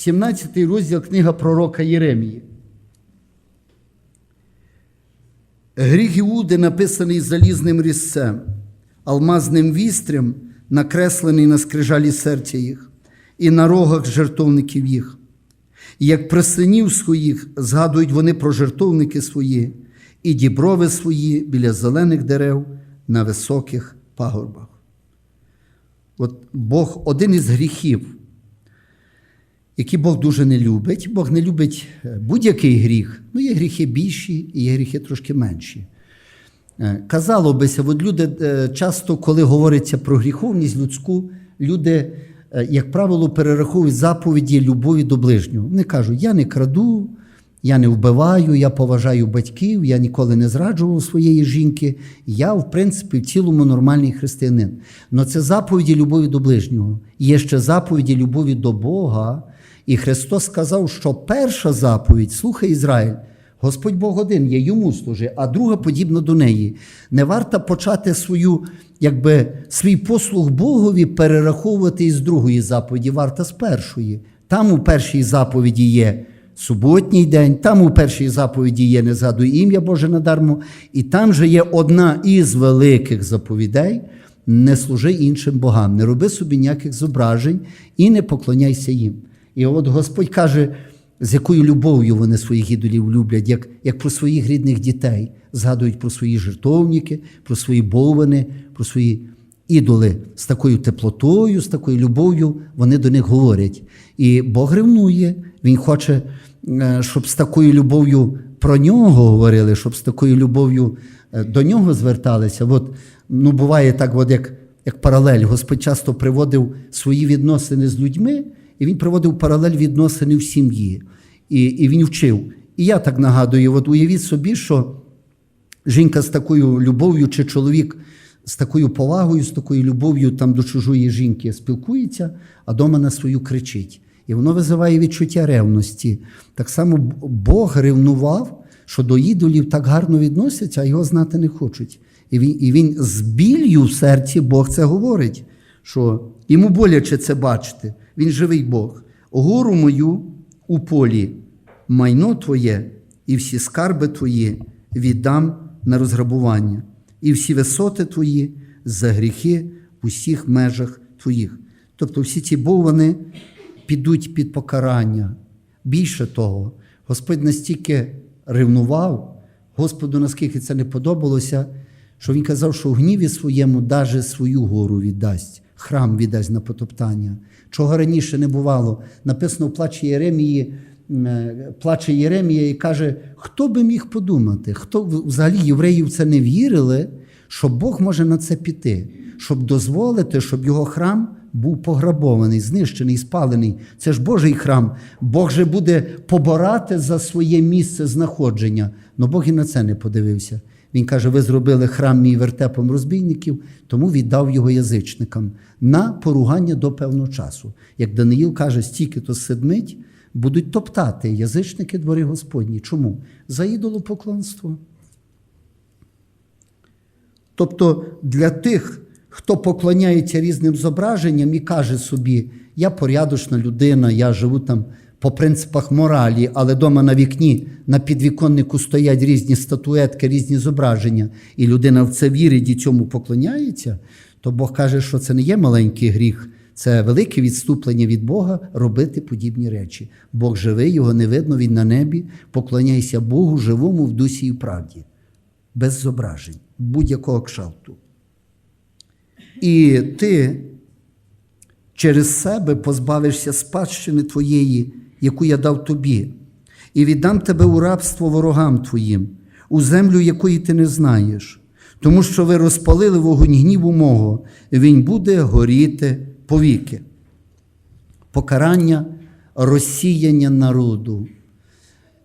17 розділ книга пророка Єремії. Гріх Іуди написаний залізним різцем, алмазним вістрям, накреслений на скрижалі серця їх, і на рогах жертовників їх. І як при синів своїх згадують вони про жертовники свої і діброви свої біля зелених дерев на високих пагорбах. От Бог один із гріхів, які Бог дуже не любить. Бог не любить е, будь-який гріх. Ну, є гріхи більші і є гріхи трошки менші. Е, Казало бися, от люди е, часто, коли говориться про гріховність людську, люди, як правило, перераховують заповіді любові до ближнього. Вони кажуть, я не краду, я не вбиваю, я поважаю батьків, я ніколи не зраджував своєї жінки. Я, в принципі, в цілому нормальний християнин. Але це заповіді любові до ближнього. Є ще заповіді любові до Бога. І Христос сказав, що перша заповідь, слухай Ізраїль, Господь Бог один, є йому служи, а друга подібна до неї. Не варто почати свою, якби, свій послуг Богові перераховувати із другої заповіді, варто з першої. Там у першій заповіді є суботній день, там у першій заповіді є не згадуй ім'я Боже надармо, і там же є одна із великих заповідей. Не служи іншим богам, не роби собі ніяких зображень і не поклоняйся їм. І от Господь каже, з якою любов'ю вони своїх ідолів люблять, як, як про своїх рідних дітей, згадують про свої жертовники, про свої бовини, про свої ідоли з такою теплотою, з такою любов'ю вони до них говорять. І Бог ревнує, Він хоче, е, щоб з такою любов'ю про нього говорили, щоб з такою любов'ю е, до нього зверталися. От, ну, буває так, от як, як паралель. Господь часто приводив свої відносини з людьми. І він проводив паралель відносини в сім'ї. І і він вчив. І я так нагадую: от уявіть собі, що жінка з такою любов'ю, чи чоловік з такою повагою, з такою любов'ю там до чужої жінки спілкується, а дома на свою кричить. І воно визиває відчуття ревності. Так само Бог ревнував, що до ідолів так гарно відносяться, а його знати не хочуть. І він, І він з біллю в серці Бог це говорить, що йому боляче це бачити. Він живий Бог. Гору мою у полі, майно твоє і всі скарби твої віддам на розграбування, і всі висоти твої за гріхи в усіх межах твоїх. Тобто всі ці боввани підуть під покарання. Більше того, Господь настільки ревнував, Господу, наскільки це не подобалося, що Він казав, що в гніві своєму даже свою гору віддасть, храм віддасть на потоптання. Чого раніше не бувало. Написано в плачі Єремії, плаче Єремія і каже, хто би міг подумати, хто взагалі євреїв це не вірили, що Бог може на це піти, щоб дозволити, щоб його храм був пограбований, знищений, спалений. Це ж Божий храм. Бог же буде поборати за своє місце знаходження. Но Бог і на це не подивився. Він каже: ви зробили храм мій вертепом розбійників, тому віддав його язичникам на поругання до певного часу. Як Даниїл каже, стільки то седмить, будуть топтати язичники двори Господні. Чому? За ідолопоклонство. Тобто для тих, хто поклоняється різним зображенням і каже собі, я порядочна людина, я живу там по принципах моралі, але дома на вікні на підвіконнику стоять різні статуетки, різні зображення, і людина в це вірить і цьому поклоняється, то Бог каже, що це не є маленький гріх, це велике відступлення від Бога робити подібні речі. Бог живий, його не видно, він на небі. Поклоняйся Богу живому в дусі і правді, без зображень, будь-якого кшалту. І ти через себе позбавишся спадщини твоєї, яку я дав тобі, і віддам тебе у рабство ворогам твоїм, у землю, якої ти не знаєш, тому що ви розпалили вогонь гніву мого, і він буде горіти повіки. Покарання розсіяння народу.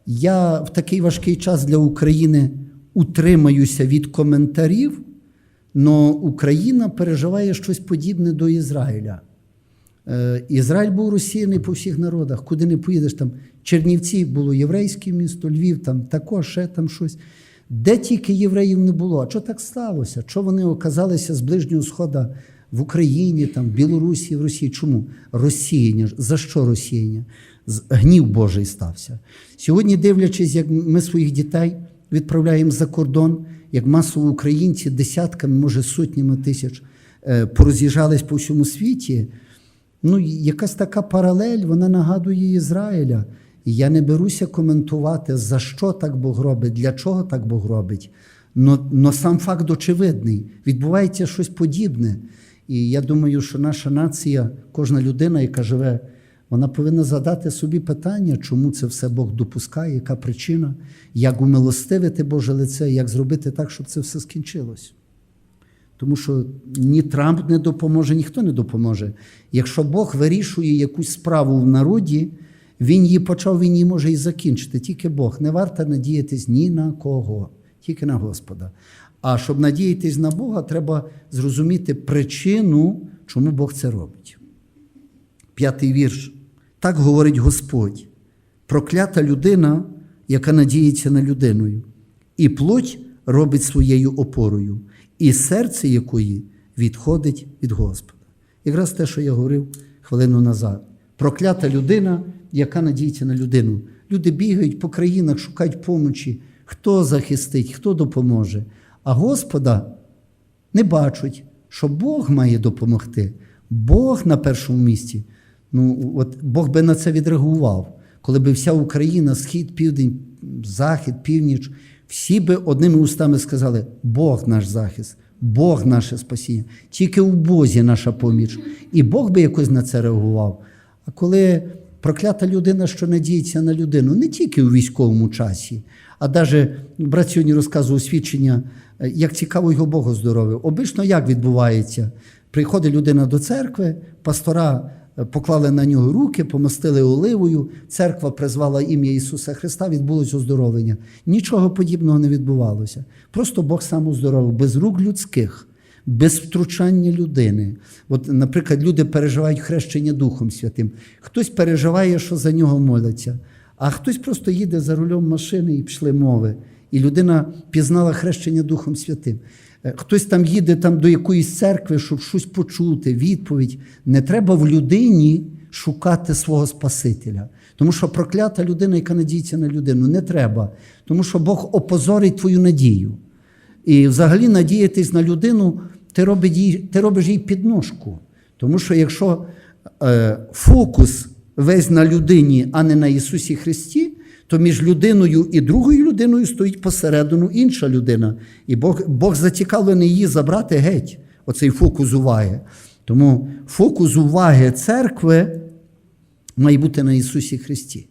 Я в такий важкий час для України утримаюся від коментарів, але Україна переживає щось подібне до Ізраїля. Ізраїль був розсіяний по всіх народах, куди не поїдеш там. Чернівці було єврейське місто, Львів, там також ще там щось. Де тільки євреїв не було. А що так сталося? Що вони оказалися з Ближнього Сходу в Україні, там, в Білорусі, в Росії? Чому? Розсіяння. За що розсіяння? гнів Божий стався. Сьогодні, дивлячись, як ми своїх дітей відправляємо за кордон, як масово українці десятками, може сотнями тисяч е, пороз'їжджались по всьому світі, ну, якась така паралель, вона нагадує Ізраїля. І я не беруся коментувати, за що так Бог робить, для чого так Бог робить. Но, но сам факт очевидний. Відбувається щось подібне. І я думаю, що наша нація, кожна людина, яка живе, вона повинна задати собі питання, чому це все Бог допускає, яка причина, як умилостивити Боже лице, як зробити так, щоб це все скінчилось. Тому що ні Трамп не допоможе, ніхто не допоможе. Якщо Бог вирішує якусь справу в народі, він її почав, він її може і закінчити. Тільки Бог. Не варто надіятись ні на кого, тільки на Господа. А щоб надіятись на Бога, треба зрозуміти причину, чому Бог це робить. П'ятий вірш. Так говорить Господь. Проклята людина, яка надіється на людиною, і плоть робить своєю опорою, і серце якої відходить від Господа. Якраз те, що я говорив хвилину назад. Проклята людина, яка надіється на людину. Люди бігають по країнах, шукають помочі, хто захистить, хто допоможе. А Господа не бачать, що Бог має допомогти. Бог на першому місці. Ну, от Бог би на це відреагував, коли би вся Україна, схід, південь, захід, північ, всі би одними устами сказали: Бог наш захист, Бог наше спасіння, тільки у Бозі наша поміч. І Бог би якось на це реагував. А коли проклята людина, що надіється на людину, не тільки у військовому часі, а навіть брат сьогодні розказував свідчення, е, як цікаво його Бог оздоровив. Обично як відбувається? Приходить людина до церкви, пастора поклали на нього руки, помастили оливою, церква призвала ім'я Ісуса Христа, відбулось оздоровлення. Нічого подібного не відбувалося. Просто Бог сам оздоровив, без рук людських, без втручання людини. От, наприклад, люди переживають хрещення Духом Святим. Хтось переживає, що за нього моляться, а хтось просто їде за рулем машини і пішли мови. І людина пізнала хрещення Духом Святим. Е, Хтось там їде там до якоїсь церкви, щоб щось почути, відповідь. Не треба в людині шукати свого Спасителя. Тому що проклята людина, яка надіється на людину, не треба. Тому що Бог опозорить твою надію. І взагалі надіятись на людину, ти робиш їй, ти робиш їй підножку. Тому що якщо е, фокус весь на людині, а не на Ісусі Христі, то між людиною і другою людиною стоїть посередину інша людина. І Бог, Бог зацікавлений її забрати геть, оцей фокус уваги. Тому фокус уваги церкви має бути на Ісусі Христі.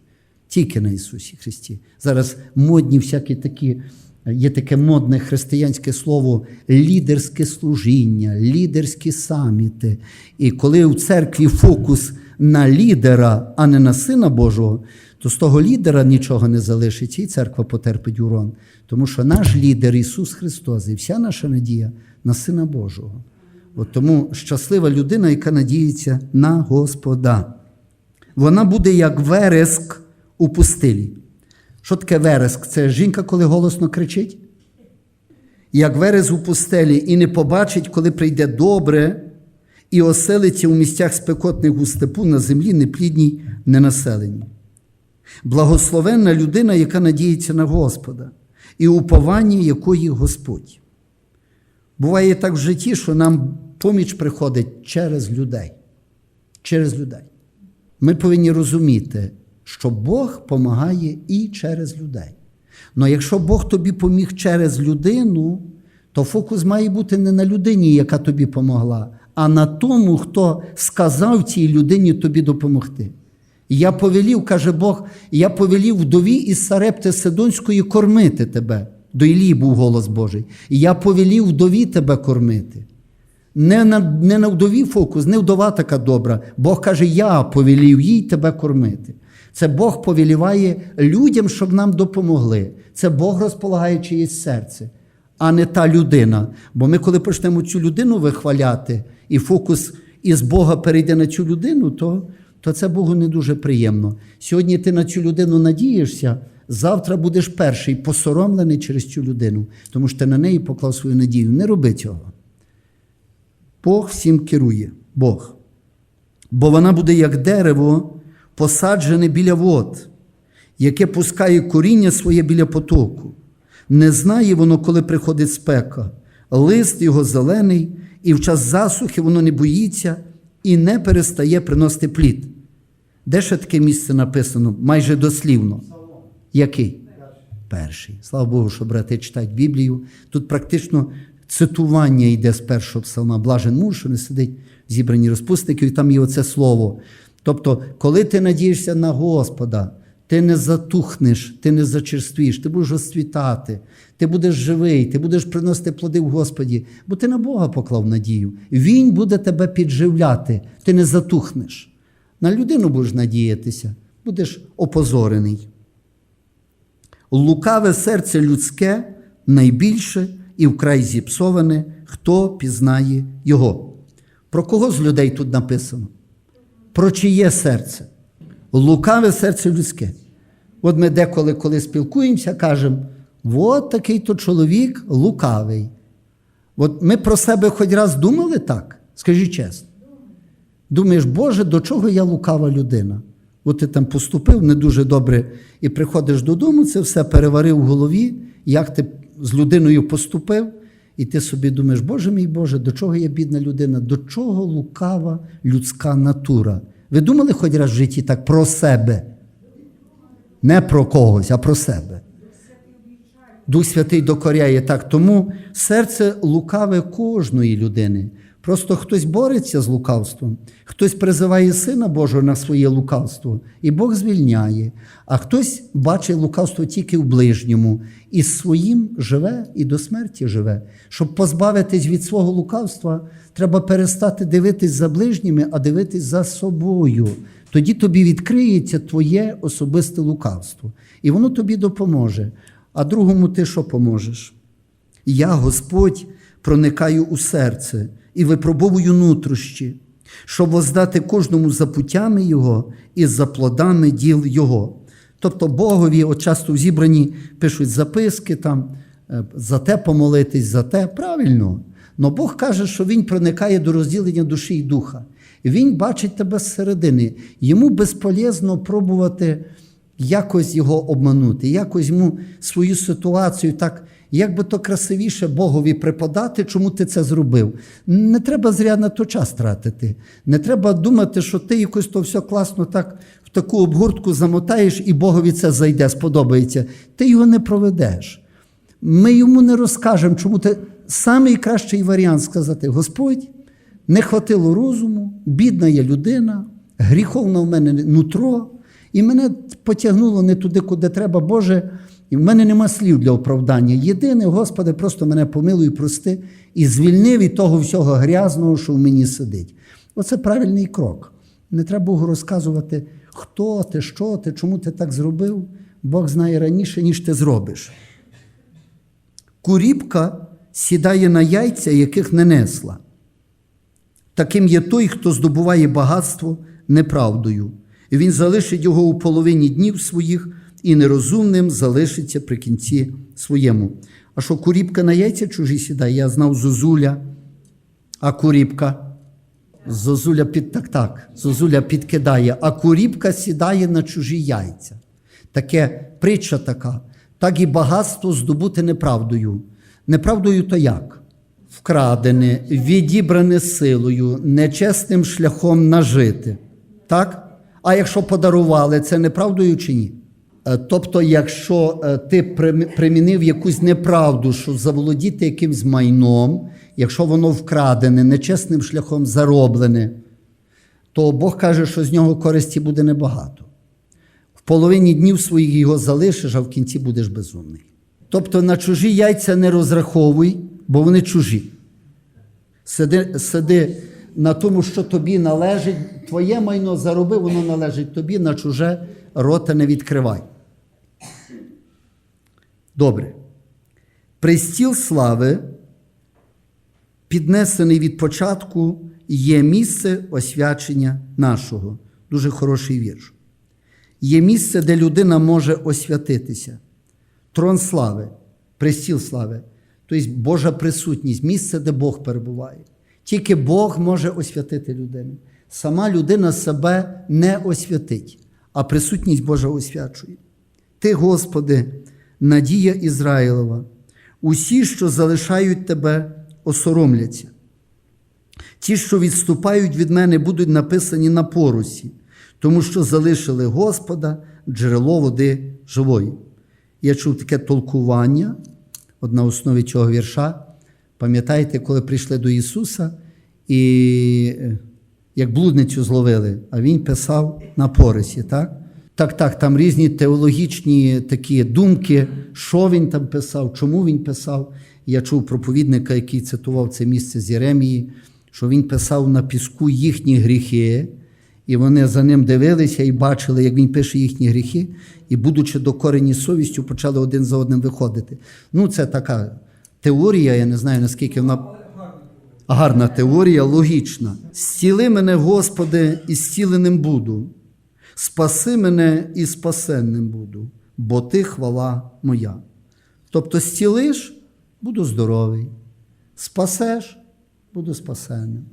Тільки на Ісусі Христі. Зараз модні всякі такі, є таке модне християнське слово лідерське служіння, лідерські саміти. І коли у церкві фокус на лідера, а не на Сина Божого, то з того лідера нічого не залишиться, і церква потерпить урон. Тому що наш лідер Ісус Христос, і вся наша надія на Сина Божого. От тому щаслива людина, яка надіється на Господа. Вона буде як вереск у пустелі. Що таке вереск? Це жінка, коли голосно кричить? Як верес у пустелі і не побачить, коли прийде добре, і оселиться у місцях спекотних у степу на землі неплідній, ненаселеній. Благословенна людина, яка надіється на Господа, і уповання якої Господь. Буває так в житті, що нам поміч приходить через людей. Через людей. Ми повинні розуміти, що Бог допомагає і через людей. Але якщо Бог тобі поміг через людину, то фокус має бути не на людині, яка тобі помогла, а на тому, хто сказав цій людині тобі допомогти. Я повелів, каже Бог, я повелів вдові із Сарепти Сидонської кормити тебе. До Ілії був голос Божий. Я повелів вдові тебе кормити. Не на, не на вдові фокус, не вдова така добра. Бог каже, я повелів їй тебе кормити. Це Бог повеліває людям, щоб нам допомогли. Це Бог розполагає чиєсь серце, а не та людина. Бо ми, коли почнемо цю людину вихваляти, і фокус із Бога перейде на цю людину, то, то це Богу не дуже приємно. Сьогодні ти на цю людину надієшся, завтра будеш перший посоромлений через цю людину, тому що ти на неї поклав свою надію. Не роби цього. Бог всім керує, Бог. Бо вона буде як дерево посаджене біля вод, яке пускає коріння своє біля потоку. Не знає воно, коли приходить спека, лист його зелений, і в час засухи воно не боїться і не перестає приносити плід. Де ще таке місце написано майже дослівно? Який? Перший. Слава Богу, що брати читають Біблію. Тут практично цитування йде з першого псалма. Блажен муж, що не сидить в зібранні розпусників, і там є оце слово. Тобто, коли ти надієшся на Господа, ти не затухнеш, ти не зачерствіш, ти будеш розцвітати, ти будеш живий, ти будеш приносити плоди в Господі, бо ти на Бога поклав надію. Він буде тебе підживляти, ти не затухнеш. На людину будеш надіятися, будеш опозорений. Лукаве серце людське найбільше і вкрай зіпсоване, хто пізнає його. Про кого з людей тут написано? Про чиє серце? Лукаве серце людське. От ми деколи, коли спілкуємося, кажемо: от такий то чоловік лукавий. От ми про себе хоч раз думали так? Скажіть чесно. Думаєш, Боже, до чого я лукава людина? От ти там поступив не дуже добре і приходиш додому, це все переварив в голові, як ти з людиною поступив, і ти собі думаєш, Боже мій Боже, до чого я бідна людина, до чого лукава людська натура? Ви думали хоч раз в житті так про себе? Не про когось, а про себе. Дух Святий докоряє так. Тому серце лукаве кожної людини. Просто хтось бореться з лукавством, хтось призиває Сина Божого на своє лукавство, і Бог звільняє, а хтось бачить лукавство тільки в ближньому, і своїм живе і до смерті живе. Щоб позбавитись від свого лукавства, треба перестати дивитись за ближніми, а дивитись за собою. Тоді тобі відкриється твоє особисте лукавство, і воно тобі допоможе. А другому ти що поможеш? Я, Господь, проникаю у серце і випробовую нутрощі, щоб воздати кожному за путями Його і за плодами діл Його. Тобто Богові от часто в зібранні пишуть записки, там, е, за те помолитись, за те. Правильно. Но Бог каже, що Він проникає до розділення душі і духа. Він бачить тебе зсередини. Йому безполезно пробувати якось його обманути, якось йому свою ситуацію так, як би то красивіше Богові преподати, чому ти це зробив. Не треба зря на то час тратити. Не треба думати, що ти якось то все класно так в таку обгортку замотаєш, і Богові це зайде, сподобається. Ти його не проведеш. Ми йому не розкажемо, чому ти самий кращий варіант сказати: Господь, не хватило розуму, бідна я людина, гріховна в мене нутро. І мене потягнуло не туди, куди треба, Боже, і в мене нема слів для оправдання. Єдине, Господи, просто мене помилуй, прости і звільни від того всього грязного, що в мені сидить. Оце правильний крок. Не треба Богу розказувати, хто ти, що ти, чому ти так зробив. Бог знає раніше, ніж ти зробиш. Куріпка сідає на яйця, яких не несла. Таким є той, хто здобуває багатство неправдою. І він залишить його у половині днів своїх і нерозумним залишиться при кінці своєму. А що куріпка на яйця чужі сідає? Я знав Зозуля, а куріпка. Зозуля під так, так. Зозуля підкидає, а куріпка сідає на чужі яйця. Таке притча така. Так і багатство здобути неправдою. Неправдою то як? Вкрадене, відібране силою, нечесним шляхом нажити. Так? А якщо подарували, це неправдою чи ні? Е, Тобто, якщо е, ти примінив якусь неправду, щоб заволодіти якимсь майном, якщо воно вкрадене, нечесним шляхом зароблене, то Бог каже, що з нього користі буде небагато. В половині днів своїх його залишиш, а в кінці будеш безумний. Тобто на чужі яйця не розраховуй, бо вони чужі. Сиди, сиди на тому, що тобі належить, твоє майно зароби, воно належить тобі, на чуже рота не відкривай. Добре. Пристіл слави, піднесений від початку, є місце освячення нашого. Дуже хороший вірш. Є місце, де людина може освятитися. Трон слави, пристіл слави, тобто Божа присутність, місце, де Бог перебуває. Тільки Бог може освятити людину. Сама людина себе не освятить. а присутність Божа освячує. Ти, Господи, надія Ізраїлова, усі, що залишають Тебе, осоромляться. Ті, що відступають від мене, будуть написані на порусі, тому що залишили Господа джерело води живої. Я чув таке толкування, от на основі цього вірша. Пам'ятаєте, коли прийшли до Ісуса і е, як блудницю зловили, а Він писав на порисі, так? Так, так, там різні теологічні такі думки, що він там писав, чому він писав. Я чув проповідника, який цитував це місце з Єремії, що він писав на піску їхні гріхи, і вони за ним дивилися і бачили, як він пише їхні гріхи, і, будучи докорені совістю, почали один за одним виходити. Ну, це така теорія, я не знаю, наскільки вона. Гарна теорія, логічна. Зціли мене, Господи, і зціленим буду. Спаси мене і спасенним буду, бо Ти хвала моя. Тобто зцілиш, буду здоровий, спасеш, буду спасенним.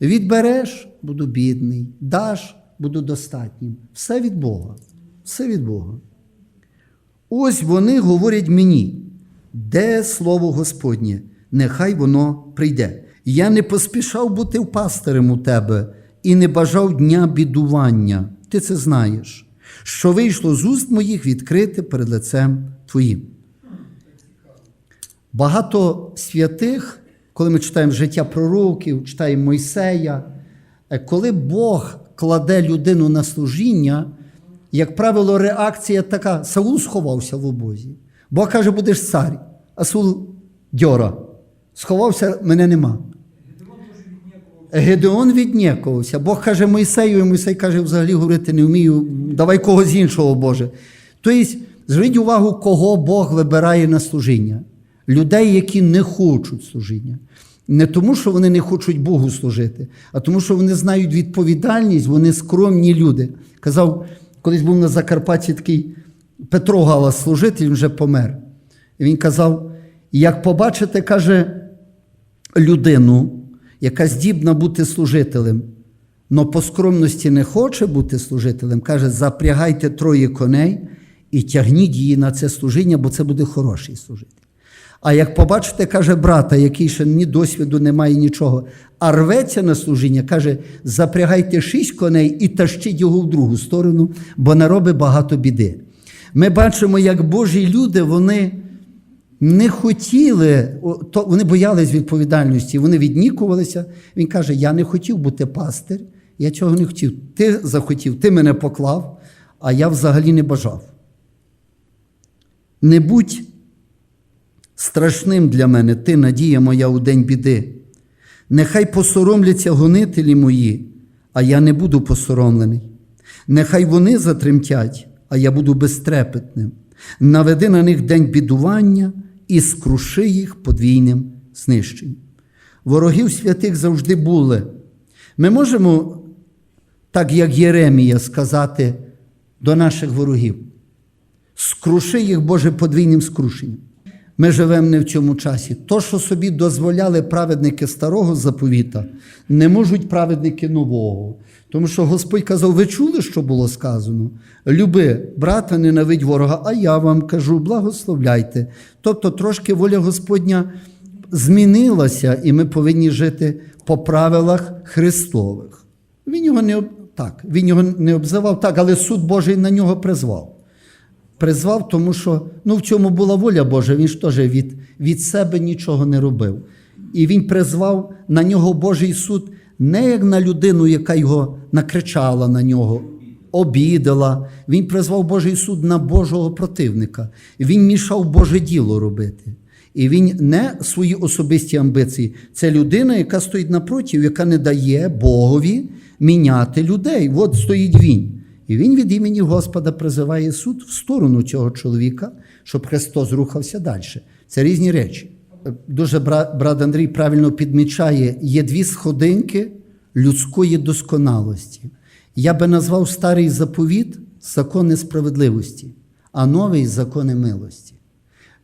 Відбереш, буду бідний, даш, буду достатнім. Все від Бога. Все від Бога. Ось вони говорять мені, де слово Господнє, нехай воно прийде. Я не поспішав бути пастирем у тебе і не бажав дня бідування. Ти це знаєш, що вийшло з уст моїх відкрити перед лицем Твоїм. Багато святих, коли ми читаємо життя пророків, читаємо Мойсея, е, коли Бог кладе людину на служіння, як правило, реакція така: Саул сховався в обозі. Бог каже, будеш цар, а Саул дьора. Сховався, мене нема. Гедеон віднікувався. Бог каже Мойсею, і Мойсей каже, взагалі говорити не вмію, давай когось іншого, Боже. Тобто, зверніть увагу, кого Бог вибирає на служіння. Людей, які не хочуть служіння. Не тому, що вони не хочуть Богу служити, а тому, що вони знають відповідальність, вони скромні люди. Казав, колись був на Закарпатті такий Петро Галас служитель, він вже помер. І він казав: як побачите, каже, людину, яка здібна бути служителем, но по скромності не хоче бути служителем, каже, запрягайте троє коней і тягніть її на це служіння, бо це буде хороший служитель. А як побачите, каже брата, який ще ні досвіду немає нічого, а рветься на служіння, каже, запрягайте шість коней і тащіть його в другу сторону, бо наробить багато біди. Ми бачимо, як Божі люди, вони не хотіли, то вони боялись відповідальності, вони віднікувалися. Він каже: Я не хотів бути пастир, я цього не хотів. Ти захотів, ти мене поклав, а я взагалі не бажав. Не будь страшним для мене, ти надія моя у день біди. Нехай посоромляться гонителі мої, а я не буду посоромлений. Нехай вони затремтять, а я буду безтрепетним. Наведи на них день бідування і скруши їх подвійним знищенням. Ворогів святих завжди були. Ми можемо, так як Єремія, сказати до наших ворогів: скруши їх, Боже, подвійним скрушенням. Ми живемо не в цьому часі. То, що собі дозволяли праведники старого заповіта, не можуть праведники нового. Тому що Господь казав: ви чули, що було сказано? Люби, брата, ненавидь ворога, а я вам кажу, благословляйте. Тобто трошки воля Господня змінилася, і ми повинні жити по правилах Христових. Він його не так, він його не обзивав так, але суд Божий на нього призвав. Призвав, тому що ну, в цьому була воля Божа, він ж теж від, від себе нічого не робив. І він призвав на нього Божий суд не як на людину, яка його накричала на нього, обідала. Він призвав Божий суд на Божого противника. Він мішав Боже діло робити. І він не свої особисті амбіції. Це людина, яка стоїть напротив, яка не дає Богові міняти людей. От стоїть він. І він від імені Господа призиває суд в сторону цього чоловіка, щоб Христос рухався далі. Це різні речі. Дуже бра- брат Андрій правильно підмічає: є дві сходинки людської досконалості. Я би назвав старий заповіт закони справедливості, а новий закони милості.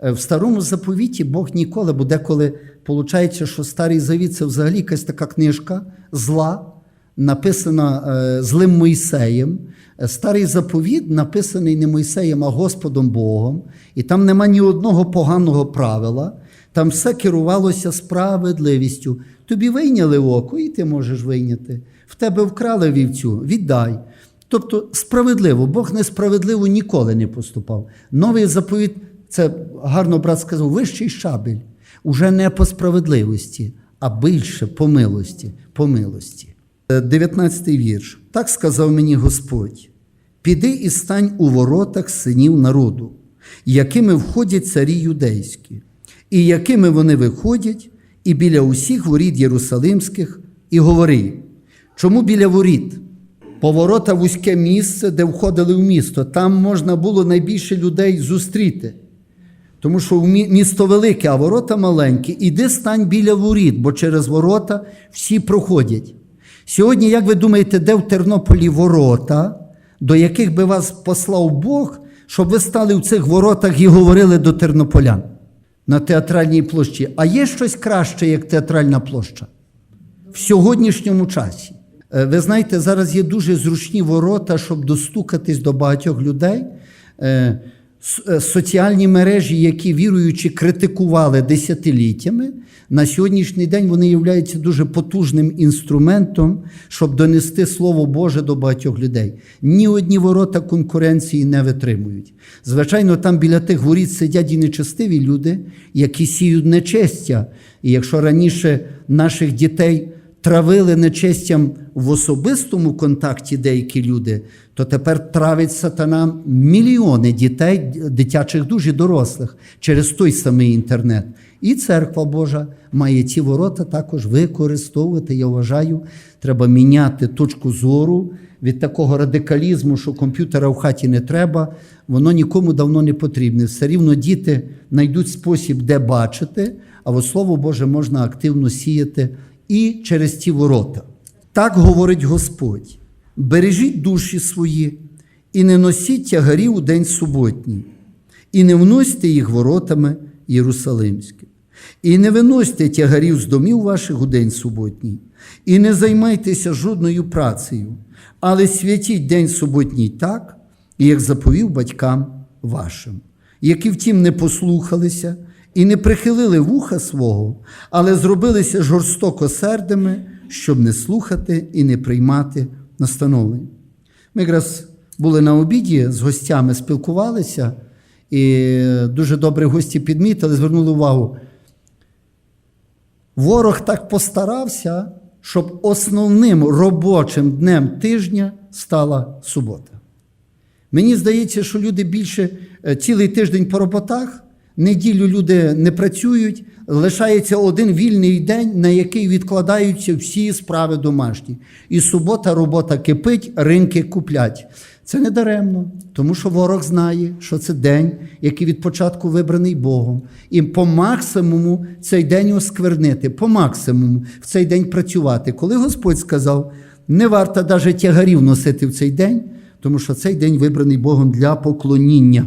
Е, В старому заповіті Бог ніколи, бо деколи виходить, що старий завіт це взагалі якась така книжка зла, написана е, злим Мойсеєм. Е, Старий заповіт написаний не Мойсеєм, а Господом Богом. І там нема ні одного поганого правила. Там все керувалося справедливістю. Тобі вийняли око, і ти можеш вийняти. В тебе вкрали вівцю, віддай. Тобто справедливо, Бог несправедливо ніколи не поступав. Новий заповіт, це гарно брат сказав, вищий шабель. Уже не по справедливості, а більше по милості. По милості. 19 вірш. Так сказав мені Господь: піди і стань у воротах синів народу, якими входять царі юдейські, і якими вони виходять, і біля усіх воріт Єрусалимських, і говори, чому біля воріт? Поворота вузьке місце, де входили в місто. Там можна було найбільше людей зустріти. Тому що місто велике, а ворота маленькі. Іди стань біля воріт, бо через ворота всі проходять. Сьогодні, як ви думаєте, де в Тернополі ворота, до яких би вас послав Бог, щоб ви стали в цих воротах і говорили до тернополян на театральній площі? А є щось краще, як театральна площа? в сьогоднішньому часі. Е, Ви знаєте, зараз є дуже зручні ворота, щоб достукатись до багатьох людей. Е, Соціальні мережі, які віруючи критикували десятиліттями, на сьогоднішній день вони являються дуже потужним інструментом, щоб донести Слово Боже до багатьох людей. Ні одні ворота конкуренції не витримують. Звичайно, там біля тих воріт сидять і нечестиві люди, які сіють нечестя. І якщо раніше наших дітей травили нечестям в особистому контакті деякі люди, то тепер травить сатана мільйони дітей, дитячих душ і дорослих через той самий інтернет. І церква Божа має ці ворота також використовувати. Я вважаю, треба міняти точку зору від такого радикалізму, що комп'ютера в хаті не треба, воно нікому давно не потрібне. Все рівно діти знайдуть спосіб, де бачити, а от Слово Боже можна активно сіяти і через ті ворота. Так говорить Господь: бережіть душі свої і не носіть тягарів у день суботній, і не вносьте їх воротами Єрусалимським. І не виносьте тягарів з домів ваших у день суботній, і не займайтеся жодною працею, але святіть день суботній так, як заповів батькам вашим, які втім не послухалися і не прихилили вуха свого, але зробилися жорстоко сердими, щоб не слухати і не приймати настановлень. Ми якраз були на обіді з гостями, спілкувалися, і дуже добре гості підмітили, звернули увагу. Ворог так постарався, щоб основним робочим днем тижня стала субота. Мені здається, що люди більше е, цілий тиждень по роботах, неділю люди не працюють, лишається один вільний день, на який відкладаються всі справи домашні. І субота робота кипить, ринки куплять. Це не даремно, тому що ворог знає, що це день, який від початку вибраний Богом. І по максимуму цей день осквернити, по максимуму в цей день працювати. Коли Господь сказав, не варто навіть тягарів носити в цей день, тому що цей день вибраний Богом для поклоніння.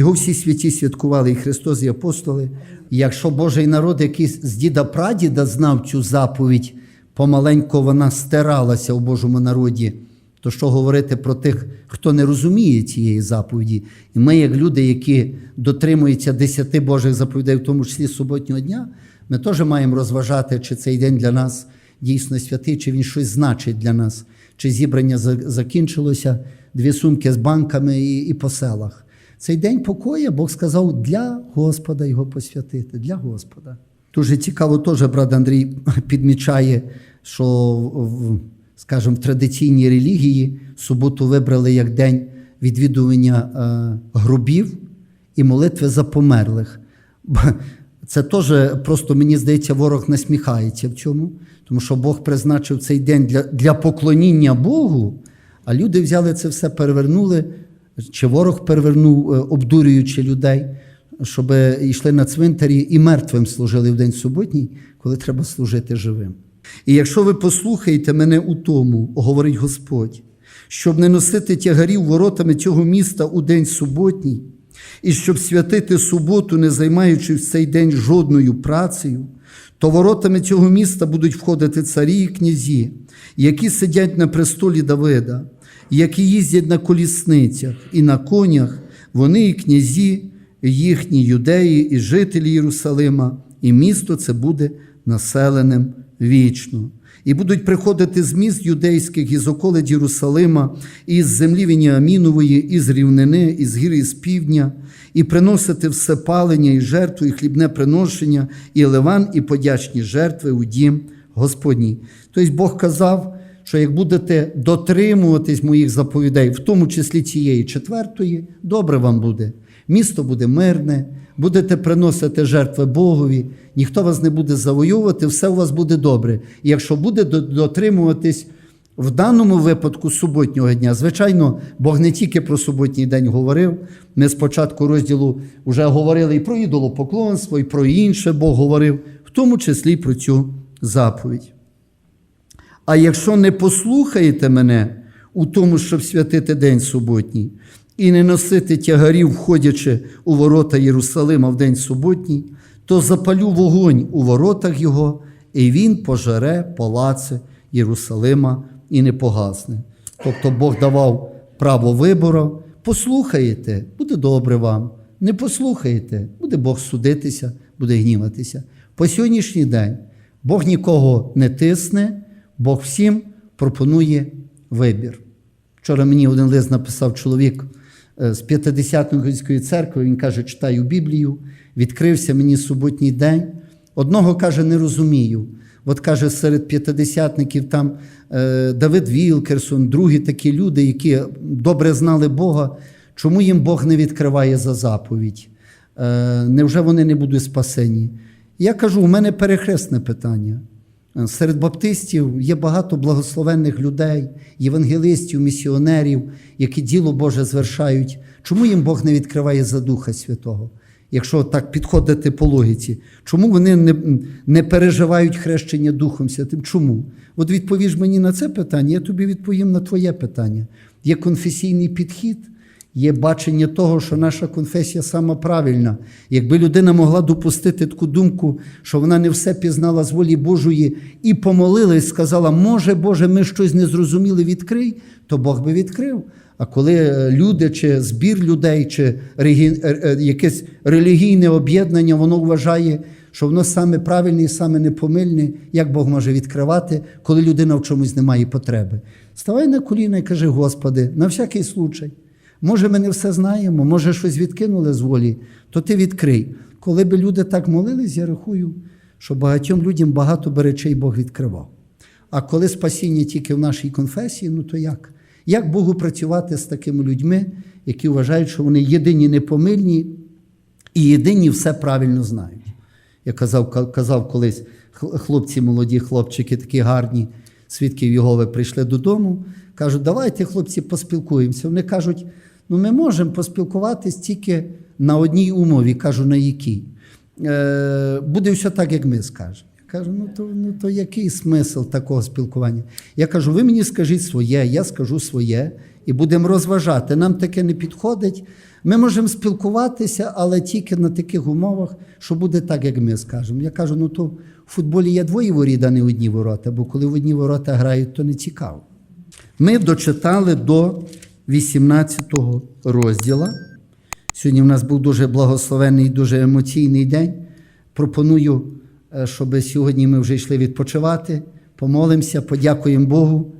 Його всі святі святкували, і Христос, і апостоли. І якщо Божий народ, який з діда прадіда знав цю заповідь, помаленько вона стиралася у Божому народі, то що говорити про тих, хто не розуміє цієї заповіді? І ми, як люди, які дотримуються десяти Божих заповідей, в тому числі суботнього дня, ми теж маємо розважати, чи цей день для нас дійсно святий, чи він щось значить для нас, чи зібрання закінчилося, дві сумки з банками і, і по селах. Цей день покоя Бог сказав для Господа його посвятити, для Господа. Дуже цікаво, теж брат Андрій підмічає, що скажімо, в традиційній релігії суботу вибрали як день відвідування е, гробів і молитви за померлих. Це теж просто, мені здається, ворог насміхається в цьому, тому що Бог призначив цей день для, для поклоніння Богу, а люди взяли це все, перевернули, чи ворог перевернув, е, обдурюючи людей, щоб йшли на цвинтарі і мертвим служили в день суботній, коли треба служити живим. І якщо ви послухаєте мене у тому, говорить Господь, щоб не носити тягарів воротами цього міста у день суботній, і щоб святити суботу, не займаючи в цей день жодною працею, то воротами цього міста будуть входити царі і князі, які сидять на престолі Давида, які їздять на колісницях і на конях, вони і князі, їхні юдеї, і жителі Єрусалима, і місто це буде населеним вічно. І будуть приходити з міст юдейських, із околиць Єрусалима, і з землі Веніамінової, і з рівнини, і з гір, і з півдня, і приносити все палення, і жертву, і хлібне приношення, і ливан, і подячні жертви у дім Господній. Тобто Бог казав, що як будете дотримуватись моїх заповідей, в тому числі цієї четвертої, добре вам буде. Місто буде мирне, будете приносити жертви Богові, ніхто вас не буде завоювати, все у вас буде добре. І якщо буде дотримуватись в даному випадку суботнього дня, звичайно, Бог не тільки про суботній день говорив. Ми з початку розділу вже говорили і про ідолопоклонство, і про інше Бог говорив, в тому числі про цю заповідь. А якщо не послухаєте мене у тому, щоб святити день суботній, і не носити тягарів, входячи у ворота Єрусалима в день суботній, то запалю вогонь у воротах його, і він пожере палаци Єрусалима і не погасне. Тобто Бог давав право вибору. Послухаєте, буде добре вам. Не послухаєте, буде Бог судитися, буде гніватися. По сьогоднішній день Бог нікого не тисне, Бог всім пропонує вибір. Вчора мені один лист написав чоловік е, з П'ятидесятниківської церкви, він каже, читаю Біблію, відкрився мені суботній день. Одного каже, не розумію. От каже, серед п'ятидесятників там е, Давид Вілкерсон, другі такі люди, які добре знали Бога. Чому їм Бог не відкриває за заповідь? Е, невже вони не будуть спасені? Я кажу, у мене перехресне питання. Е, Серед баптистів є багато благословенних людей, євангелистів, місіонерів, які діло Боже звершають. Чому їм Бог не відкриває за Духа Святого? Якщо так підходити по логіці, чому вони не, не переживають хрещення Духом Святим? Чому? От відповіж мені на це питання, я тобі відповім на твоє питання. Є конфесійний підхід, Є бачення того, що наша конфесія сама правильна. Якби людина могла допустити таку думку, що вона не все пізнала з волі Божої і помолилась, сказала, може, Боже, ми щось не зрозуміли, відкрий, то Бог би відкрив. А коли е, люди, чи збір людей, чи е, е, якесь релігійне об'єднання, воно вважає, що воно саме правильне і саме непомильне, як Бог може відкривати, коли людина в чомусь не має потреби. Ставай на коліна і кажи, Господи, на всякий случай. Може, ми не все знаємо, може, щось відкинули з волі, то ти відкрий. Коли би люди так молились, я рахую, що багатьом людям багато би речей Бог відкривав. А коли спасіння тільки в нашій конфесії, ну то як? Як Богу працювати з такими людьми, які вважають, що вони єдині непомильні і єдині все правильно знають? Я казав, казав колись, хлопці, молоді хлопчики, такі гарні, свідків Єгови прийшли додому, кажуть, давайте, хлопці, поспілкуємося. Вони кажуть, ну ми можемо поспілкуватись тільки на одній умові, кажу, на якій. Е, буде все так, як ми скажемо. Я кажу, ну то, ну то який смисл такого спілкування? Я кажу, ви мені скажіть своє, я скажу своє, і будемо розважати. Нам таке не підходить. Ми можемо спілкуватися, але тільки на таких умовах, що буде так, як ми скажемо. Я кажу, ну то в футболі є двоє воріт, а не одні ворота, бо коли в одні ворота грають, то не цікаво. Ми дочитали до 18 розділа. Сьогодні в нас був дуже благословенний, дуже емоційний день. Пропоную, е, щоб сьогодні ми вже йшли відпочивати, помолимося, подякуємо Богу